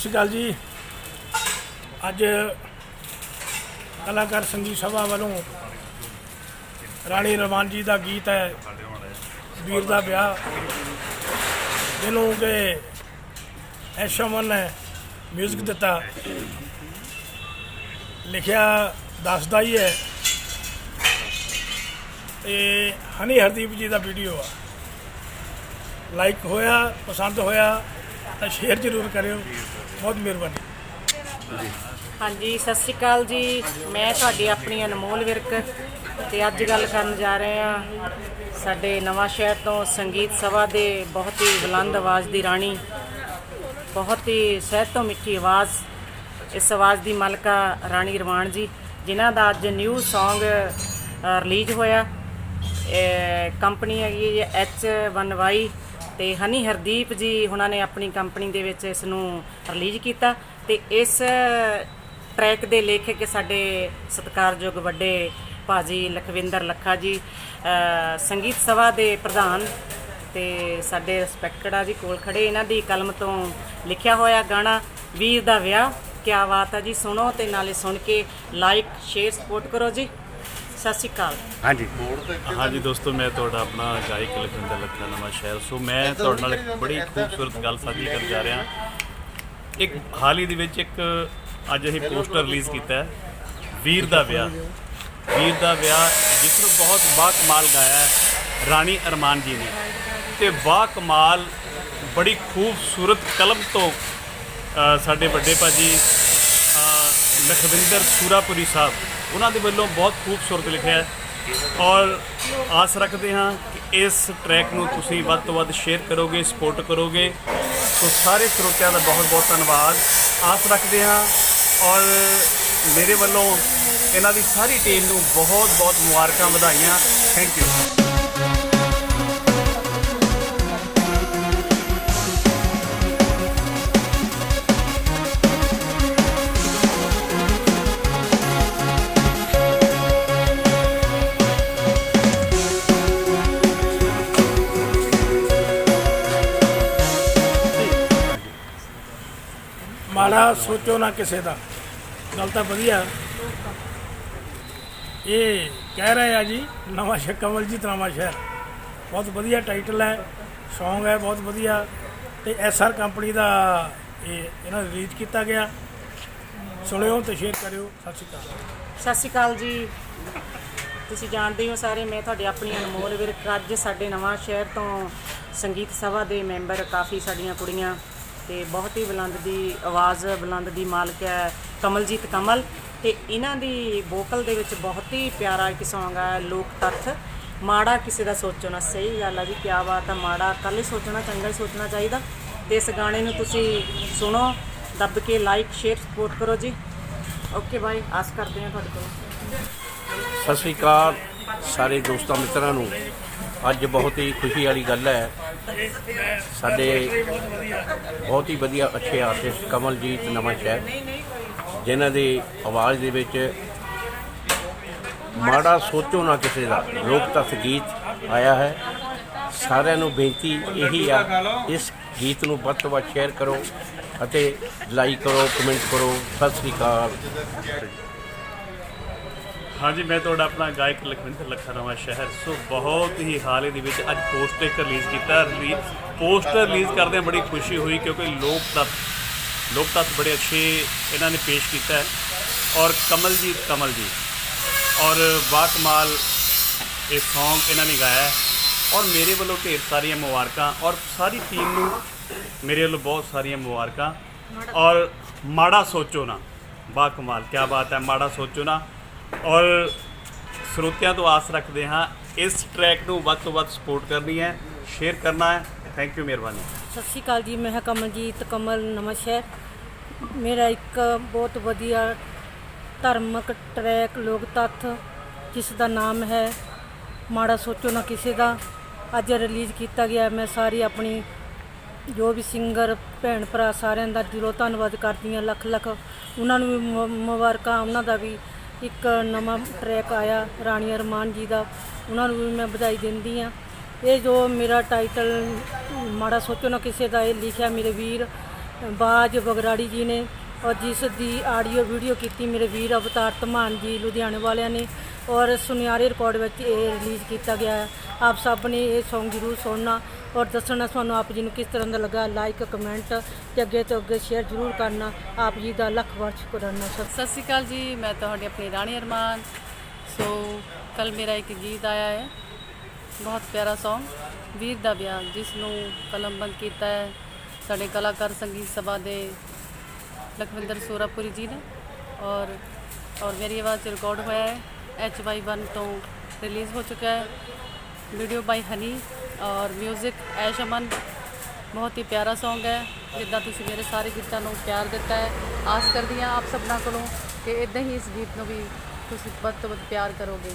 ਸ਼੍ਰੀ ਅਕਾਲ ਜੀ। ਅੱਜ ਕਲਾਕਾਰ ਸੰਗੀਤ ਸਭਾ ਵੱਲੋਂ ਰਾਣੀ ਰਵਾਨ ਜੀ ਦਾ ਗੀਤ ਹੈ, ਵੀਰ ਦਾ ਵਿਆਹ। ਜਿਹਨੂੰ ਕਿ ਐਸ਼ਮਨ ਨੇ 뮤직 ਦਿੱਤਾ। ਲਿਖਿਆ, ਦੱਸਦਾ ਹੀ ਹੈ। ਤੇ ਹਨੀ ਹਰਦੀਪ ਜੀ ਦਾ ਵੀਡੀਓ ਆ। ਲਾਈਕ ਹੋਇਆ, ਪਸੰਦ ਹੋਇਆ। ਤਾਂ ਸ਼ੇਅਰ ਜ਼ਰੂਰ ਕਰਿਓ। ਬਹੁਤ ਮਿਹਰਬਾਨੀ। ਹਾਂਜੀ, ਸਤਿ ਸ਼੍ਰੀ ਅਕਾਲ ਜੀ। ਮੈਂ ਤੁਹਾਡੀ ਆਪਣੀ ਅਨਮੋਲ ਵਿਰਕ ਤੇ ਅੱਜ ਗੱਲ ਕਰਨ ਜਾ ਰਹੇ ਹਾਂ ਸਾਡੇ ਨਵਾਂ ਸ਼ਹਿਰ ਤੋਂ ਸੰਗੀਤ ਸਭਾ ਦੇ ਬਹੁਤ ਹੀ ਬੁਲੰਦ ਆਵਾਜ਼ ਦੀ ਰਾਣੀ, ਬਹੁਤ ਹੀ ਸਹਿਤ ਤੋਂ ਮਿੱਠੀ ਆਵਾਜ਼, ਇਸ ਆਵਾਜ਼ ਦੀ ਮਾਲਕਾ ਰਾਣੀ ਰਵਾਨ ਜੀ, ਜਿਨ੍ਹਾਂ ਦਾ ਅੱਜ ਨਿਊ Song ਰਿਲੀਜ਼ ਹੋਇਆ। ਕੰਪਨੀ ਹੈਗੀ ਹੈ ਐਚ 1Y ਤੇ ਹਨੀ ਹਰਦੀਪ ਜੀ ਉਹਨਾਂ ਨੇ ਆਪਣੀ ਕੰਪਨੀ ਦੇ ਵਿੱਚ ਇਸ ਨੂੰ ਰਿਲੀਜ਼ ਕੀਤਾ ਤੇ ਇਸ ਟਰੈਕ ਦੇ ਲੇਖਕ ਸਾਡੇ ਸਤਿਕਾਰਯੋਗ ਵੱਡੇ ਭਾਜੀ ਲਖਵਿੰਦਰ ਲੱਖਾ ਜੀ ਸੰਗੀਤ ਸਭਾ ਦੇ ਪ੍ਰਧਾਨ ਤੇ ਸਾਡੇ ਰਿਸਪੈਕਟਡ ਆ ਜੀ ਕੋਲ ਖੜੇ। ਇਹਨਾਂ ਦੀ ਕਲਮ ਤੋਂ ਲਿਖਿਆ ਹੋਇਆ ਗਾਣਾ ਵੀਰ ਦਾ ਵਿਆਹ। ਕਿਆ ਬਾਤ ਹੈ ਜੀ, ਸੁਣੋ ਤੇ ਨਾਲੇ ਸੁਣ ਕੇ ਲਾਈਕ ਸ਼ੇਅਰ ਸਪੋਰਟ ਕਰੋ ਜੀ। ਸਤਿ ਸ਼੍ਰੀ ਅਕਾਲ। ਹਾਂਜੀ। ਹਾਂਜੀ ਦੋਸਤੋ ਮੈਂ ਤੁਹਾਡਾ ਆਪਣਾ ਗਾਇਕ ਲਖਵਿੰਦਰ ਲੱਖਾ ਨਵਾਂ ਸ਼ਹਿਰ। ਸੋ ਮੈਂ ਤੁਹਾਡੇ ਨਾਲ ਇੱਕ ਬੜੀ ਖੂਬਸੂਰਤ ਗੱਲ ਸਾਂਝੀ ਕਰਨ ਜਾ ਰਿਹਾ। ਇੱਕ ਹਾਲ ਹੀ ਦੇ ਵਿੱਚ ਇੱਕ ਅੱਜ ਅਸੀਂ ਪੋਸਟਰ ਰਿਲੀਜ਼ ਕੀਤਾ ਹੈ। ਵੀਰ ਦਾ ਵਿਆਹ। ਵੀਰ ਦਾ ਵਿਆਹ ਜਿਸ ਨੂੰ ਬਹੁਤ ਬਾ ਕਮਾਲ ਗਾਇਆ ਹੈ ਰਾਣੀ ਅਰਮਾਨ ਜੀ ਨੇ। ਤੇ ਬਾ ਕਮਾਲ ਬੜੀ ਖੂਬਸੂਰਤ ਕਲਮ ਤੋਂ ਸਾਡੇ ਵੱਡੇ ਭਾਜੀ ਲਖਵਿੰਦਰ ਸੂਰਾਪੁਰੀ ਸਾਹਿਬ ਉਹਨਾਂ ਦੇ ਵੱਲੋਂ ਬਹੁਤ ਖੂਬਸੂਰਤ ਲਿਖਿਆ ਹੈ। ਔਰ ਆਸ ਰੱਖਦੇ ਹਾਂ ਕਿ ਇਸ ਟਰੈਕ ਨੂੰ ਤੁਸੀਂ ਵੱਧ ਤੋਂ ਵੱਧ ਸ਼ੇਅਰ ਕਰੋਗੇ ਸਪੋਰਟ ਕਰੋਗੇ। ਸੋ ਸਾਰੇ ਸਰੋਤਿਆਂ ਦਾ ਬਹੁਤ ਬਹੁਤ ਧੰਨਵਾਦ। ਆਸ ਰੱਖਦੇ ਹਾਂ ਔਰ ਮੇਰੇ ਵੱਲੋਂ ਇਹਨਾਂ ਦੀ ਸਾਰੀ ਟੀਮ ਨੂੰ ਬਹੁਤ ਬਹੁਤ ਮੁਬਾਰਕਾਂ ਵਧਾਈਆਂ। ਥੈਂਕ ਯੂ ਮਾੜਾ ਸੋਚੋ ਨਾ ਕਿਸੇ ਦਾ। ਗੱਲ ਤਾਂ ਵਧੀਆ। ਇਹ ਕਹਿ ਰਹੇ ਆ ਜੀ, ਨਵਾਂ ਸ਼ਹਿਰ, ਕਮਲਜੀਤ ਨਵਾਂ ਸ਼ਹਿਰ। ਬਹੁਤ ਵਧੀਆ ਟਾਈਟਲ ਹੈ, Song ਹੈ, ਬਹੁਤ ਵਧੀਆ। ਤੇ ਐਸਆਰ ਕੰਪਨੀ ਦਾ ਇਹ ਇਹਨਾਂ ਰਿਲੀਜ਼ ਕੀਤਾ ਗਿਆ। ਸੁਣਿਓ ਤੇ ਸ਼ੇਅਰ ਕਰਿਓ। ਸਤਿ ਸ਼੍ਰੀ ਅਕਾਲ। ਸਤਿ ਸ਼੍ਰੀ ਅਕਾਲ ਜੀ। ਤੁਸੀਂ ਜਾਣਦੇ ਹੋ ਸਾਰੇ, ਮੈਂ ਤੁਹਾਡੀ ਆਪਣੀ ਅਨਮੋਲ ਵਿਰਕ। ਅੱਜ ਸਾਡੇ ਨਵਾਂ ਸ਼ਹਿਰ ਤੋਂ ਸੰਗੀਤ ਸਭਾ ਦੇ ਮੈਂਬਰ ਕਾਫੀ ਸਾਡੀਆਂ ਕੁੜੀਆਂ ਤੇ ਬਹੁਤ ਹੀ ਬੁਲੰਦ ਦੀ ਆਵਾਜ਼, ਬੁਲੰਦ ਦੀ ਮਾਲਕ ਹੈ ਕਮਲਜੀਤ ਕਮਲ ਤੇ ਇਹਨਾਂ ਦੀ ਵੋਕਲ ਦੇ ਵਿੱਚ ਬਹੁਤ ਹੀ ਪਿਆਰਾ ਇੱਕ Song ਹੈ ਲੋਕ ਤੱਥ। ਮਾੜਾ ਕਿਸੇ ਦਾ ਸੋਚੋ ਨਾ ਸਹੀ ਗੱਲ ਆ ਜੀ, ਕਿਆ ਬਾਤ ਆ, ਮਾੜਾ ਕੱਲ੍ਹ ਹੀ ਸੋਚਣਾ, ਚੰਗਾ ਹੀ ਸੋਚਣਾ ਚਾਹੀਦਾ। ਤੇ ਇਸ ਗਾਣੇ ਨੂੰ ਤੁਸੀਂ ਸੁਣੋ, ਦੱਬ ਕੇ ਲਾਈਕ ਸ਼ੇਅਰ ਸਪੋਰਟ ਕਰੋ ਜੀ। ਓਕੇ ਬਾਈ ਆਸ ਕਰਦੇ ਹਾਂ ਤੁਹਾਡੇ ਕੋਲ। ਸਤਿ ਸ੍ਰੀ ਅਕਾਲ ਸਾਰੇ ਦੋਸਤਾਂ ਮਿੱਤਰਾਂ ਨੂੰ। ਅੱਜ ਬਹੁਤ ਹੀ ਖੁਸ਼ੀ ਵਾਲੀ ਗੱਲ ਹੈ ਸਾਡੇ ਬਹੁਤ ਹੀ ਵਧੀਆ ਅੱਛੇ ਆਰਟਿਸਟ ਕਮਲਜੀਤ ਨਵਾਂ ਸ਼ਹਿਰ ਜਿਨ੍ਹਾਂ ਦੀ ਆਵਾਜ਼ ਦੇ ਵਿੱਚ ਮਾੜਾ ਸੋਚੋ ਨਾ ਕਿਸੇ ਦਾ, ਲੋਕ ਤੱਕ ਗੀਤ ਆਇਆ ਹੈ। ਸਾਰਿਆਂ ਨੂੰ ਬੇਨਤੀ ਇਹੀ ਆ, ਇਸ ਗੀਤ ਨੂੰ ਵੱਧ ਤੋਂ ਵੱਧ ਸ਼ੇਅਰ ਕਰੋ ਅਤੇ ਲਾਈਕ ਕਰੋ ਕਮੈਂਟ ਕਰੋ। ਸਤਿ ਸ੍ਰੀ ਅਕਾਲ। ਹਾਂਜੀ ਮੈਂ ਤੁਹਾਡਾ ਆਪਣਾ ਗਾਇਕ ਲਖਵਿੰਦਰ ਲੱਖਾ ਨਵਾਂ ਸ਼ਹਿਰ। ਸੋ ਬਹੁਤ ਹੀ ਹਾਲ ਹੀ ਦੇ ਵਿੱਚ ਅੱਜ ਪੋਸਟਰ ਇੱਕ ਰਿਲੀਜ਼ ਕੀਤਾ। ਪੋਸਟਰ ਰਿਲੀਜ਼ ਕਰਦਿਆਂ ਬੜੀ ਖੁਸ਼ੀ ਹੋਈ ਕਿਉਂਕਿ ਲੋਕ ਤੱਤ ਲੋਕ ਤੱਤ ਬੜੇ ਅੱਛੇ ਇਹਨਾਂ ਨੇ ਪੇਸ਼ ਕੀਤਾ ਹੈ। ਔਰ ਕਮਲਜੀਤ ਕਮਲ ਜੀ ਔਰ ਬਾਕਮਾਲ ਇਹ Song ਇਹਨਾਂ ਨੇ ਗਾਇਆ ਹੈ। ਔਰ ਮੇਰੇ ਵੱਲੋਂ ਢੇਰ ਸਾਰੀਆਂ ਮੁਬਾਰਕਾਂ ਔਰ ਸਾਰੀ ਟੀਮ ਨੂੰ ਮੇਰੇ ਵੱਲੋਂ ਬਹੁਤ ਸਾਰੀਆਂ ਮੁਬਾਰਕਾਂ। ਔਰ ਮਾੜਾ ਸੋਚੋ ਨਾ। ਬਾਕਮਾਲ ਕੀ ਬਾਤ ਹੈ ਮਾੜਾ ਸੋਚੋ ਨਾ। ਔਰ ਸਰੋਤਿਆਂ ਤੋਂ ਆਸ ਰੱਖਦੇ ਹਾਂ, ਇਸ ਟਰੈਕ ਨੂੰ ਵੱਧ ਤੋਂ ਵੱਧ ਸਪੋਰਟ ਕਰਨੀ ਹੈ ਸ਼ੇਅਰ ਕਰਨਾ ਹੈ। ਥੈਂਕ ਯੂ ਮਿਹਰਬਾਨੀ। ਸਤਿ ਸ਼੍ਰੀ ਅਕਾਲ ਜੀ, ਮੈਂ ਕਮਲਜੀਤ, ਕਮਲ ਨਮਸ਼ਹਿਰ ਮੇਰਾ ਇੱਕ ਬਹੁਤ ਵਧੀਆ ਧਾਰਮਿਕ ਟਰੈਕ ਲੋਕ ਤੱਥ, ਜਿਸ ਦਾ ਨਾਮ ਹੈ ਮਾੜਾ ਸੋਚੋ ਨਾ ਕਿਸੇ ਦਾ। ਅੱਜ ਰਿਲੀਜ਼ ਕੀਤਾ ਗਿਆ ਮੈਂ ਸਾਰੀ ਆਪਣੀ ਜੋ ਵੀ ਸਿੰਗਰ ਭੈਣ ਭਰਾ ਸਾਰਿਆਂ ਦਾ ਦਿਲੋਂ ਧੰਨਵਾਦ ਕਰਦੀ ਹਾਂ। ਲੱਖ ਲੱਖ ਉਹਨਾਂ ਨੂੰ ਵੀ ਮੁਬਾਰਕਾਂ, ਉਹਨਾਂ ਦਾ ਵੀ ਇੱਕ ਨਵਾਂ ਟਰੈਕ ਆਇਆ ਰਾਣੀ ਅਰਮਾਨ ਜੀ ਦਾ, ਉਹਨਾਂ ਨੂੰ ਵੀ ਮੈਂ ਵਧਾਈ ਦਿੰਦੀ ਹਾਂ। ਇਹ ਜੋ ਮੇਰਾ ਟਾਈਟਲ ਮਾੜਾ ਸੋਚੋ ਨਾ ਕਿਸੇ ਦਾ, ਇਹ ਲਿਖਿਆ ਮੇਰੇ ਵੀਰ ਬਾਜ ਬਗਰਾੜੀ ਜੀ ਨੇ ਔਰ ਜਿਸ ਦੀ ਆਡੀਓ ਵੀਡੀਓ ਕੀਤੀ ਮੇਰੇ ਵੀਰ ਅਵਤਾਰ ਧਮਾਨ ਜੀ ਲੁਧਿਆਣੇ ਵਾਲਿਆਂ ਨੇ ਔਰ ਸੁਨਿਆਰੇ ਰਿਕਾਰਡ ਵਿੱਚ ਇਹ ਰਿਲੀਜ਼ ਕੀਤਾ ਗਿਆ ਹੈ। ਆਪ ਸਭ ਨੇ ਇਹ Song ਜ਼ਰੂਰ ਸੁਣਨਾ। ਔਰ ਦੱਸਣਾ ਤੁਹਾਨੂੰ ਆਪ ਜੀ ਨੂੰ ਕਿਸ ਤਰ੍ਹਾਂ ਦਾ ਲੱਗਾ। ਲਾਈਕ ਕਮੈਂਟ ਤੇ ਅੱਗੇ ਤੋਂ ਅੱਗੇ ਸ਼ੇਅਰ ਜ਼ਰੂਰ ਕਰਨਾ। ਆਪ ਜੀ ਦਾ ਲੱਖ ਵਾਰ ਸ਼ੁਕਰਾਨਾ ਸਤਿ ਸ਼੍ਰੀ ਅਕਾਲ ਜੀ। ਮੈਂ ਤੁਹਾਡੀ ਆਪਣੀ ਰਾਣੀ ਅਰਮਾਨ। ਸੋ ਕੱਲ ਮੇਰਾ ਇੱਕ ਗੀਤ ਆਇਆ ਹੈ। ਬਹੁਤ ਪਿਆਰਾ Song ਵੀਰ ਦਾ ਵਿਆਹ, ਜਿਸ ਨੂੰ ਕਲਮਬੰਦ ਕੀਤਾ ਹੈ। ਸਾਡੇ ਕਲਾਕਾਰ ਸੰਗੀਤ ਸਭਾ ਦੇ ਲਖਵਿੰਦਰ ਸੋਰਾਪੁਰੀ ਜੀ ਨੇ। ਔਰ ਔਰ ਮੇਰੀ ਆਵਾਜ਼ 'ਚ ਰਿਕਾਰਡ ਹੋਇਆ ਹੈ। ਐਚ ਵਾਈ 1 ਤੋਂ ਰਿਲੀਜ਼ ਹੋ ਚੁੱਕਾ ਹੈ। ਵੀਡੀਓ ਬਾਈ ਹਨੀ ਔਰ 뮤직 ਐਸ਼ ਅਮਨ ਬਹੁਤ ਹੀ ਪਿਆਰਾ Song ਹੈ, ਜਿੱਦਾਂ ਤੁਸੀਂ ਮੇਰੇ ਸਾਰੇ ਗੀਤਾਂ ਨੂੰ ਪਿਆਰ ਦਿੱਤਾ ਹੈ। ਆਸ ਕਰਦੀ ਹਾਂ ਆਪ ਸਭਨਾਂ ਕੋਲੋਂ ਕਿ ਇਦਾਂ ਹੀ ਇਸ ਗੀਤ ਨੂੰ ਵੀ ਤੁਸੀਂ ਵੱਧ ਤੋਂ ਵੱਧ ਪਿਆਰ ਕਰੋਗੇ।